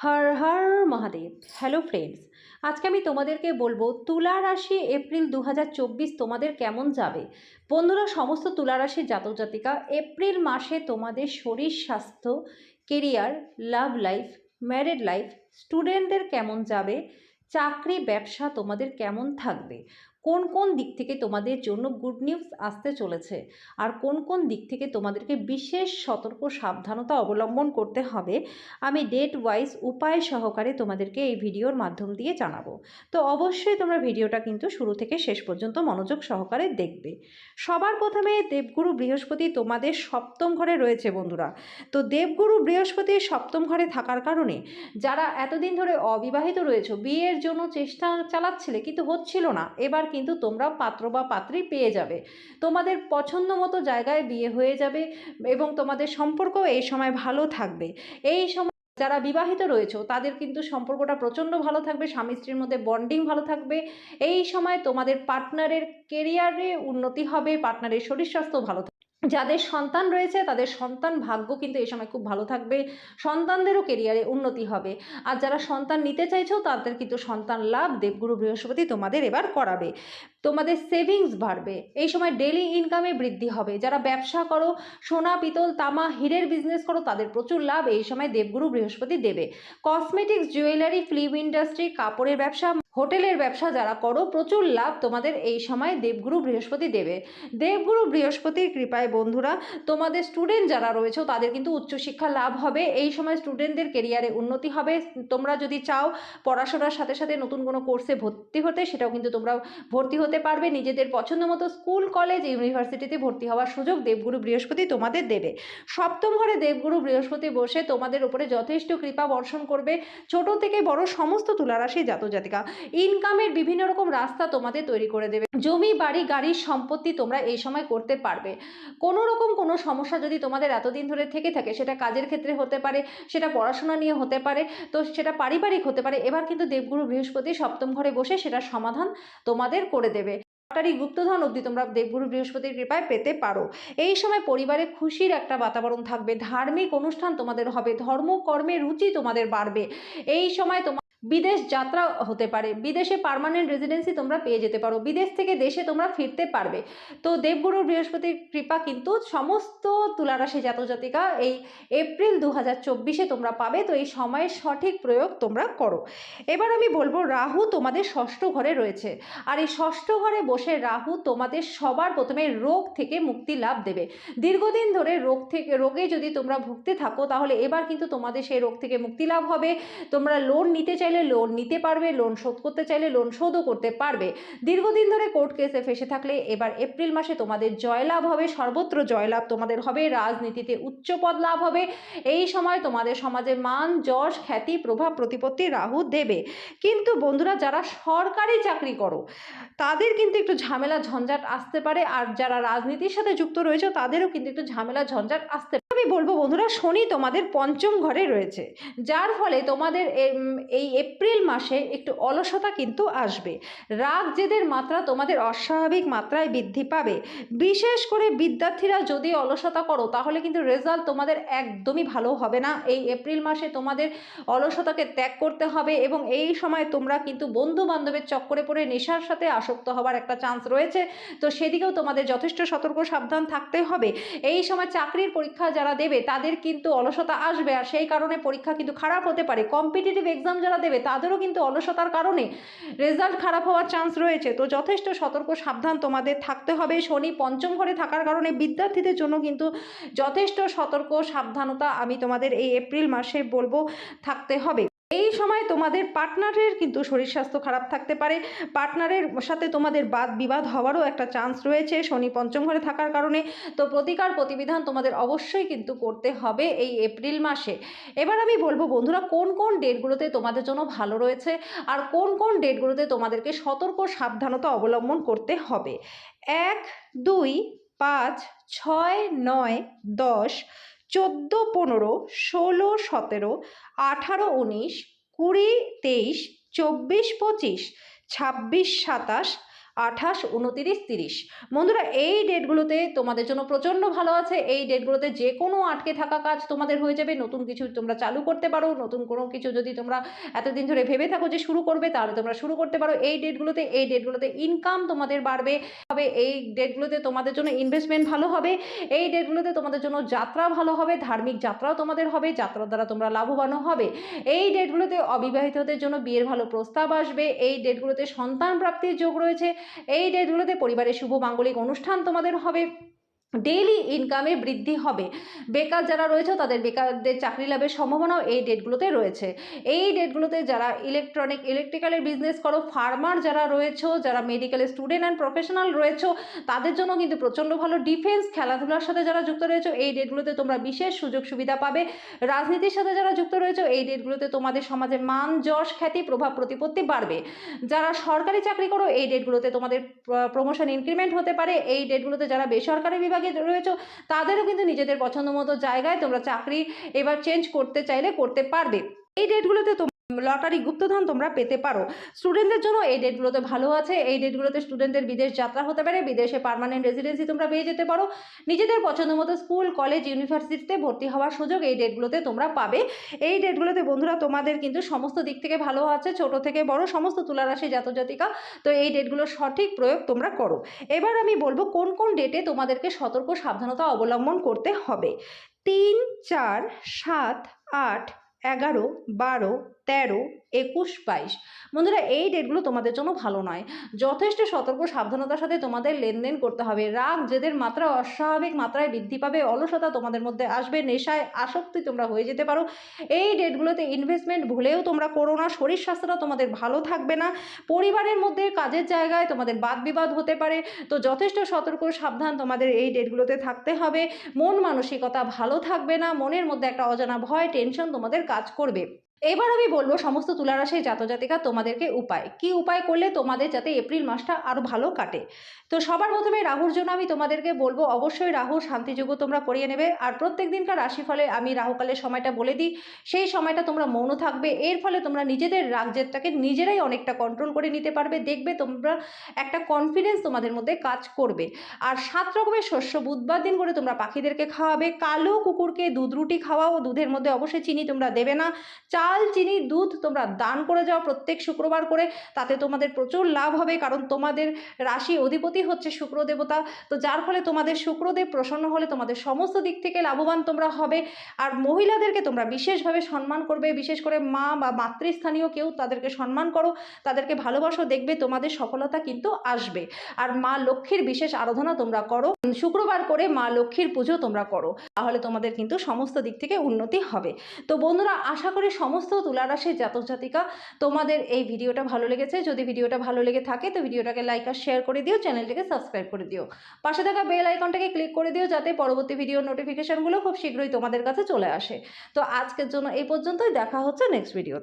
Har Har Mahadev. Hello friends আজকে আমি তোমাদেরকে বলব তুলা রাশি এপ্রিল দু হাজার চব্বিশ তোমাদের কেমন যাবে? বন্ধুরা, সমস্ত তুলা রাশির জাতক জাতিকা, এপ্রিল মাসে তোমাদের শরীর স্বাস্থ্য career love life married life স্টুডেন্টদের কেমন যাবে? চাকরি, ব্যবসা তোমাদের কেমন থাকবে? কোন কোন দিক থেকে তোমাদের জন্য গুড নিউজ আসতে চলেছে? আর কোন কোন দিক থেকে তোমাদেরকে বিশেষ সতর্ক, সাবধানতা অবলম্বন করতে হবে? আমি ডেট ওয়াইজ উপায় সহকারে তোমাদেরকে এই ভিডিওর মাধ্যম দিয়ে জানাব। তো অবশ্যই তোমরা ভিডিওটা কিন্তু শুরু থেকে শেষ পর্যন্ত মনোযোগ সহকারে দেখবে। সবার প্রথমে দেবগুরু বৃহস্পতি তোমাদের সপ্তম ঘরে রয়েছে বন্ধুরা। তো দেবগুরু বৃহস্পতি সপ্তম ঘরে থাকার কারণে যারা এতদিন ধরে অবিবাহিত রয়েছে, বিয়ের জন্য চেষ্টা চালাচ্ছিলে, কিন্তু হচ্ছিল না। এবার কিন্তু তোমরা পাত্র বা পাত্রী পেয়ে যাবে। তোমাদের পছন্দ মতো জায়গায় বিয়ে হয়ে যাবে এবং তোমাদের সম্পর্ক এই সময় ভালো থাকবে। এই সময় যারা বিবাহিত রয়েছে, তাদের কিন্তু সম্পর্কটা প্রচণ্ড ভালো থাকবে, স্বামী স্ত্রীর মধ্যে বন্ডিং ভালো থাকবে। এই সময় তোমাদের পার্টনারের কেরিয়ারে উন্নতি হবে, পার্টনারের শরীর স্বাস্থ্য ভালো থাকবে। যাদের সন্তান রয়েছে, তাদের সন্তান ভাগ্য কিন্তু এই সময় খুব ভালো থাকবে। সন্তানদেরও কেরিয়ারে উন্নতি হবে। আর যারা সন্তান নিতে চাইছো, তাদের কিন্তু সন্তান লাভ দেবগুরু বৃহস্পতি তোমাদের এবার করাবে। তোমাদের সেভিংস বাড়বে। এই সময় ডেলি ইনকামে বৃদ্ধি হবে। যারা ব্যবসা করো, সোনা, পিতল, তামা, হীরের বিজনেস করো, তাদের প্রচুর লাভ এই সময় দেবগুরু বৃহস্পতি দেবে। কসমেটিক্স জুয়েলারি ফিল্ম ইন্ডাস্ট্রি কাপড়ের ব্যবসা, হোটেলের ব্যবসা যারা করো, প্রচুর লাভ তোমাদের এই সময় দেবগুরু বৃহস্পতি দেবে। দেবগুরু বৃহস্পতির কৃপায় বন্ধুরা, তোমাদের স্টুডেন্ট যারা রয়েছে, তাদের কিন্তু উচ্চশিক্ষা লাভ হবে। এই সময় স্টুডেন্টদের কেরিয়ারে উন্নতি হবে। তোমরা যদি চাও পড়াশোনার সাথে সাথে নতুন কোনো কোর্সে ভর্তি হতে, সেটাও কিন্তু তোমরা ভর্তি পারবে, নিজেদের পছন্দ মতো স্কুল, কলেজ, ইউনিভার্সিটিতে ভর্তি হওয়ার সুযোগ দেবগুরু বৃহস্পতি তোমাদের দেবে। সপ্তম ঘরে দেবগুরু বৃহস্পতি বসে তোমাদের উপরে যথেষ্ট কৃপা বর্ষণ করবে। ছোট থেকে বড় সমস্ত তুলারাশি জাতজাতিকা ইনকামের বিভিন্ন রকম রাস্তা তোমাদের তৈরি করে দেবে। জমি, বাড়ি, গাড়ির সম্পত্তি তোমরা এই সময় করতে পারবে। কোনো রকম কোনো সমস্যা যদি তোমাদের এতদিন ধরে থেকে থাকে, সেটা কাজের ক্ষেত্রে হতে পারে, সেটা পড়াশোনা নিয়ে হতে পারে, তো সেটা পারিবারিক হতে পারে, এবার কিন্তু দেবগুরু বৃহস্পতি সপ্তম ঘরে বসে সেটার সমাধান তোমাদের করে দেবে। লটারি গুপ্তধন অবধি তোমরা দেবগুরু বৃহস্পতির কৃপায় পেতে পারো। এই সময় পরিবারে খুশির একটা বাতাবরণ থাকবে। ধার্মিক অনুষ্ঠান তোমাদের হবে। ধর্ম, কর্মে রুচি তোমাদের বাড়বে। এই সময় তোমার বিদেশ যাত্রা হতে পারে। বিদেশে পার্মানেন্ট রেজিডেন্সি তোমরা পেয়ে যেতে পারো। বিদেশ থেকে দেশে তোমরা ফিরতে পারবে। তো দেবগুরু বৃহস্পতির কৃপা কিন্তু সমস্ত তুলারাশি জাতজাতিকা এই এপ্রিল দু হাজার তোমরা পাবে। তো এই সময়ের সঠিক প্রয়োগ তোমরা করো। এবার আমি বলব, রাহু তোমাদের ষষ্ঠ ঘরে রয়েছে। আর এই ষষ্ঠ ঘরে বসে রাহু তোমাদের সবার প্রথমে রোগ থেকে মুক্তি লাভ দেবে। দীর্ঘদিন ধরে রোগ থেকে রোগে যদি তোমরা ভুগতে থাকো, তাহলে এবার কিন্তু তোমাদের সেই রোগ থেকে মুক্তি লাভ হবে। তোমরা লোন নিতে চাইলে লোন নিতে পারবে লোন শোধ করতে চাইলে লোন শোধও করতে পারবে। দীর্ঘদিন ধরে কোর্ট কেসে ফেসে থাকলে এবার এপ্রিল মাসে তোমাদের জয়লাভ হবে, সর্বত্র জয়লাভ তোমাদের হবে, রাজনীতিতে উচ্চ পদ লাভ হবে। এই সময় তোমাদের সমাজে মান, যশ, খ্যাতি, প্রভাব, প্রতিপত্তি রাহু দেবে। কিন্তু বন্ধুরা, যারা সরকারি চাকরি করো, তাদের কিন্তু একটু ঝামেলা ঝঞ্ঝাট আসতে পারে। আর যারা রাজনীতির সাথে যুক্ত রয়েছে, তাদেরও কিন্তু একটু ঝামেলা ঝঞ্ঝাট আসতে পারে আমি বলব বন্ধুরা, শনি তোমাদের পঞ্চম ঘরে রয়েছে, যার ফলে তোমাদের এই এপ্রিল মাসে একটু অলসতা কিন্তু আসবে। রাগ জেদের মাত্রা তোমাদের অস্বাভাবিক মাত্রায় বৃদ্ধি পাবে। বিশেষ করে বিদ্যার্থীরা যদি অলসতা করো, তাহলে কিন্তু রেজাল্ট তোমাদের একদমই ভালো হবে না। এই এপ্রিল মাসে তোমাদের অলসতাকে ত্যাগ করতে হবে এবং এই সময় তোমরা কিন্তু বন্ধু বান্ধবের চক্করে পড়ে নেশার সাথে আসক্ত হওয়ার একটা চান্স রয়েছে। তো সেদিকেও তোমাদের যথেষ্ট সতর্ক সাবধান থাকতে হবে। এই সময় চাকরির পরীক্ষা যারা দেবে, তাদের কিন্তু অলসতা আসবে। আর সেই কারণে পরীক্ষা কিন্তু খারাপ হতে পারে। কম্পিটিটিভ এক্সাম যারা দেবে, তাদেরও কিন্তু অলসতার কারণে রেজাল্ট খারাপ হওয়ার চান্স রয়েছে। তো যথেষ্ট সতর্ক, সাবধান তোমাদের থাকতে হবে। শনি পঞ্চম ঘরে থাকার কারণে বিদ্যার্থীদের জন্য কিন্তু যথেষ্ট সতর্ক, সাবধানতা আমি তোমাদের এই এপ্রিল মাসে বলব থাকতে হবে। সময় তোমাদের পার্টনারের কিন্তু শরীর স্বাস্থ্য খারাপ থাকতে পারে। পার্টনারের সাথে তোমাদের বাদ বিবাদ হওয়ারও একটা চান্স রয়েছে। শনি পঞ্চম ঘরে থাকার কারণে। তো প্রতিকার প্রতিবিধান তোমাদের অবশ্যই কিন্তু করতে হবে এই এপ্রিল মাসে। এবার আমি বলব বন্ধুরা, কোন কোন ডেটগুলোতে তোমাদের জন্য ভালো রয়েছে? আর কোন কোন ডেটগুলোতে তোমাদেরকে সতর্ক সাবধানতা অবলম্বন করতে হবে? এক, দুই, পাঁচ, ছয়, নয়, দশ, চোদ্দ, পনেরো, ষোলো, সতেরো, আঠারো, উনিশ কুড়ি তেইশ চব্বিশ পঁচিশ ছাব্বিশ সাতাশ আঠাশ, উনতিরিশ, তিরিশ। বন্ধুরা, এই ডেটগুলোতে তোমাদের জন্য প্রচণ্ড ভালো আছে। এই ডেটগুলোতে যে কোনো আটকে থাকা কাজ তোমাদের হয়ে যাবে। নতুন কিছু তোমরা চালু করতে পারো। নতুন কোনো কিছু যদি তোমরা এতদিন ধরে ভেবে থাকো যে শুরু করবে, তাহলে তোমরা শুরু করতে পারো। এই ডেটগুলোতে এই ডেটগুলোতে ইনকাম তোমাদের বাড়বে। হবে এই ডেটগুলোতে তোমাদের জন্য ইনভেস্টমেন্ট ভালো হবে। এই ডেটগুলোতে তোমাদের জন্য যাত্রা ভালো হবে। ধার্মিক যাত্রাও তোমাদের হবে। যাত্রার দ্বারা তোমরা লাভবানও হবে। এই ডেটগুলোতে অবিবাহিতদের জন্য বিয়ের ভালো প্রস্তাব আসবে। এই ডেটগুলোতে সন্তান প্রাপ্তির যোগ রয়েছে। এই ডেটগুলোতে পরিবারের শুভ মাঙ্গলিক অনুষ্ঠান তোমাদের হবে। ডেইলি ইনকামে বৃদ্ধি হবে। বেকার যারা রয়েছে, তাদের বেকারদের চাকরি লাভের সম্ভাবনাও এই ডেটগুলোতে রয়েছে। এই ডেটগুলোতে যারা ইলেকট্রনিক ইলেকট্রিক্যালের বিজনেস করো ফার্মার যারা রয়েছে, যারা মেডিকেলের স্টুডেন্ট অ্যান্ড প্রফেশনাল রয়েছে, তাদের জন্য কিন্তু প্রচণ্ড ভালো ডিফেন্স খেলাধুলার সাথে যারা যুক্ত রয়েছে, এই ডেটগুলোতে তোমরা বিশেষ সুযোগ সুবিধা পাবে। রাজনীতির সাথে যারা যুক্ত রয়েছে, এই ডেটগুলোতে তোমাদের সমাজে মান, যশ, খ্যাতি, প্রভাব, প্রতিপত্তি বাড়বে। যারা সরকারি চাকরি করো, এই ডেটগুলোতে তোমাদের প্রমোশন ইনক্রিমেন্ট হতে পারে। এই ডেটগুলোতে যারা বেসরকারি বিভাগে রয়েছে, তাদেরও কিন্তু নিজেদের পছন্দ মতো জায়গায় তোমরা চাকরি এবার চেঞ্জ করতে চাইলে করতে পারবে। এই ডেটগুলোতে লটারি গুপ্তধন তোমরা পেতে পারো। স্টুডেন্টদের জন্য এই ডেটগুলোতে ভালো আছে। এই ডেটগুলোতে স্টুডেন্টদের বিদেশ যাত্রা হতে পারে। বিদেশে পারমানেন্ট রেসিডেন্সি তোমরা পেয়ে যেতে পারো। নিজেদের পছন্দ মতো স্কুল কলেজ ইউনিভার্সিটিতে ভর্তি হওয়ার সুযোগ এই ডেটগুলোতে তোমরা পাবে। এই ডেটগুলোতে বন্ধুরা, তোমাদের কিন্তু সমস্ত দিক থেকে ভালো আছে। ছোট থেকে বড়, সমস্ত তুলারাশি জাতজাতিকা। তো এই ডেটগুলোর সঠিক প্রয়োগ তোমরা করো। এবার আমি বলব কোন কোন ডেটে তোমাদেরকে সতর্ক সাবধানতা অবলম্বন করতে হবে। তিন, চার, সাত, আট এগারো, বারো, তেরো, একুশ, বাইশ। বন্ধুরা, এই ডেটগুলো তোমাদের জন্য ভালো নয়। যথেষ্ট সতর্ক, সাবধানতার সাথে তোমাদের লেনদেন করতে হবে। রাগ, জেদের মাত্রা, অস্বাভাবিক মাত্রায় বৃদ্ধি পাবে। অলসতা তোমাদের মধ্যে আসবে, নেশায় আসক্তি তোমরা হয়ে যেতে পারো। এই ডেটগুলোতে ইনভেস্টমেন্ট ভুলেও তোমরা করো না। শরীর স্বাস্থ্যটা তোমাদের ভালো থাকবে না। পরিবারের মধ্যে কাজের জায়গায় তোমাদের বাদ বিবাদ হতে পারে। তো যথেষ্ট সতর্ক, সাবধান তোমাদের এই ডেটগুলোতে থাকতে হবে। মন মানসিকতা ভালো থাকবে না। মনের মধ্যে একটা অজানা ভয় টেনশন তোমাদের কাজ করবে। এবার আমি বলব সমস্ত তুলারাশির জাতজাতিকা তোমাদেরকে উপায়। কি উপায় করলে তোমাদের যাতে এপ্রিল মাসটা আরও ভালো কাটে? তো সবার প্রথমে রাহুর জন্য আমি তোমাদেরকে বলব, অবশ্যই রাহুর শান্তিযোগ্য তোমরা করিয়ে নেবে। আর প্রত্যেক দিনকার রাশিফলে আমি রাহুকালের সময়টা বলে দিই, সেই সময়টা তোমরা মৌন থাকবে। এর ফলে তোমরা নিজেদের রাগজেদটাকে নিজেরাই অনেকটা কন্ট্রোল করে নিতে পারবে, দেখবে তোমরা একটা কনফিডেন্স তোমাদের মধ্যে কাজ করবে। আর সাত রকমের শস্য, বুধবার দিন করে তোমরা পাখিদেরকে খাওয়াবে, কালো কুকুরকে দুধ রুটি খাওয়াও, দুধের মধ্যে অবশ্যই চিনি তোমরা দেবে না। চাল, চিনি, দুধ তোমরা দান করে যাও প্রত্যেক শুক্রবার করে। তাতে তোমাদের প্রচুর লাভ হবে কারণ তোমাদের রাশি অধিপতি হচ্ছে শুক্র দেবতা তো যার ফলে তোমাদের শুক্রদেব প্রসন্ন হলে তোমাদের সমস্ত দিক থেকে লাভবান তোমরা হবে। আর মহিলাদেরকে তোমরা বিশেষভাবে সম্মান করবে। বিশেষ করে মা বা মাতৃস্থানীয় কেউ তাদেরকে সম্মান করো। তাদেরকে ভালোবাসো, দেখবে তোমাদের সফলতা কিন্তু আসবে। আর মা লক্ষ্মীর বিশেষ আরাধনা তোমরা করো। শুক্রবার করে মা লক্ষ্মীর পুজো তোমরা করো। তাহলে তোমাদের কিন্তু সমস্ত দিক থেকে উন্নতি হবে। তো বন্ধুরা, আশা করি সমস্ত তুলারাশির জাতক জাতিকা, তোমাদের এই ভিডিওটা ভালো লেগেছে। যদি ভিডিওটা ভালো লেগে থাকে, তো ভিডিওটাকে লাইক আর শেয়ার করে দিও চ্যানেলটাকে সাবস্ক্রাইব করে দিও। পাশে থাকা বেল আইকনটাকে ক্লিক করে দিও, যাতে পরবর্তী ভিডিওর নোটিফিকেশনগুলো খুব শীঘ্রই তোমাদের কাছে চলে আসে। তো আজকের জন্য এই পর্যন্তই, দেখা হচ্ছে নেক্সট ভিডিও